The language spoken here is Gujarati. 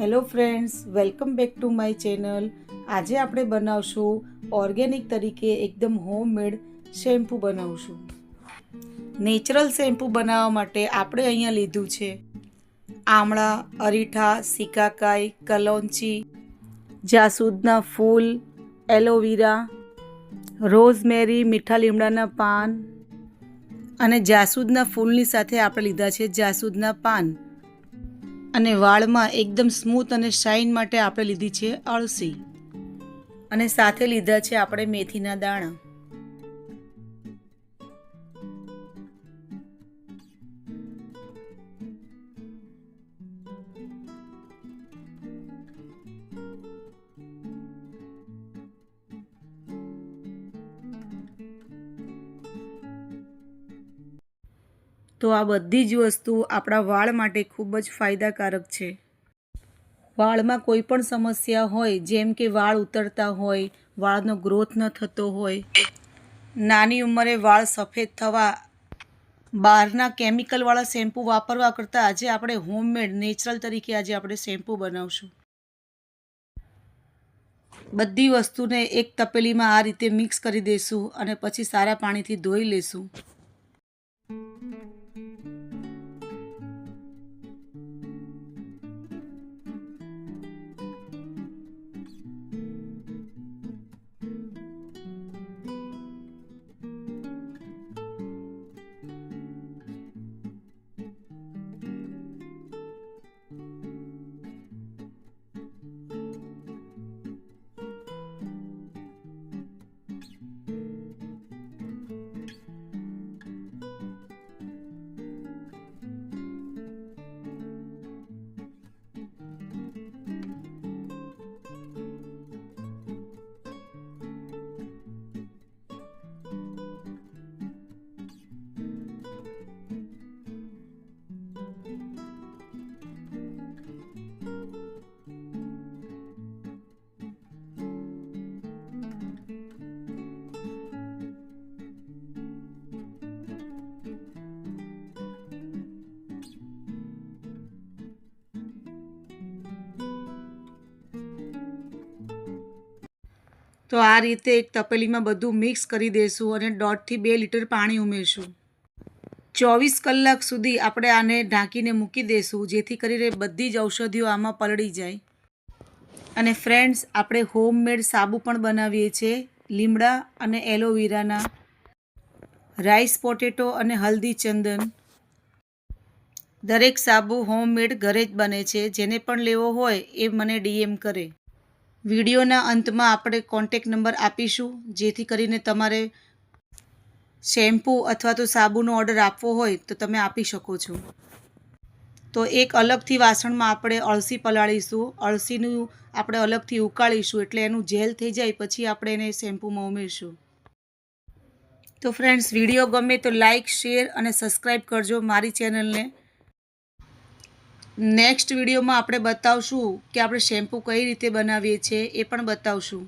Hello friends welcome back to my channel આજે આપણે બનાવશું ઓર્ગેનિક તરીકે એકદમ હોમમેડ શેમ્પૂ બનાવશું. નેચરલ શેમ્પૂ બનાવવા માટે આપણે અહીંયા લીધું છે આમળા, અરીઠા સિકાકાઈ કલોંચી, જાસૂદના ફૂલ, એલોવેરા, રોઝમેરી, મીઠા લીમડાના પાન અને જાસૂદના ફૂલની સાથે આપણે લીધા છે જાસૂદના પાન. અને વાળમાં એકદમ સ્મૂથ અને શાઇન માટે આપણે લીધી છે અળસી. અને સાથે લીધા છે આપણે મેથીના દાણા. તો આ બધી જ વસ્તુ આપણા વાળ માટે ખૂબ જ ફાયદાકારક છે. વાળમાં કોઈ પણ સમસ્યા હોય, જેમ કે વાળ ઉતરતા હોય, વાળનો ગ્રોથ ન થતો હોય, નાની ઉંમરે વાળ સફેદ થવા, બહારના કેમિકલવાળા શેમ્પૂ વાપરવા કરતાં આજે આપણે હોમમેડ, નેચરલ તરીકે આજે આપણે શેમ્પૂ બનાવશું. બધી વસ્તુને એક તપેલીમાં આ રીતે મિક્સ કરી દઈશું અને પછી સારા પાણીથી ધોઈ લેશું. તો આ રીતે એક તપેલીમાં બધું મિક્સ કરી દઈશું અને દોઢથી બે લીટર પાણી ઉમેરશું. ચોવીસ કલાક સુધી આપણે આને ઢાંકીને મૂકી દઈશું જેથી કરીને બધી જ ઔષધિઓ આમાં પલળી જાય. અને ફ્રેન્ડ્સ આપણે હોમમેડ સાબુ પણ બનાવીએ છીએ, લીમડા અને એલોવેરાના રાઈસ પોટેટો અને હલ્દી ચંદન. દરેક સાબુ હોમમેડ ઘરે જ બને છે, જેને પણ લેવો હોય એ મને ડીએમ કરે. વિડીયોના અંતમાં આપણે કોન્ટેક નંબર આપીશું, જેથી કરીને તમારે શેમ્પૂ અથવા તો સાબુનો ઓર્ડર આપવો હોય તો તમે આપી શકો છો. તો એક અલગથી વાસણમાં આપણે અળસી પલાળીશું, અળસીનું આપણે અલગથી ઉકાળીશું, એટલે એનું જેલ થઈ જાય, પછી આપણે એને શેમ્પૂમાં ઉમેરશું. તો ફ્રેન્ડ્સ વીડિયો ગમે તો લાઇક શેર અને સબસ્ક્રાઈબ કરજો મારી ચેનલને નેક્સ્ટ વિડીયોમાં આપણે બતાવશું કે આપણે શેમ્પૂ કઈ રીતે બનાવીએ છીએ એ પણ બતાવશું.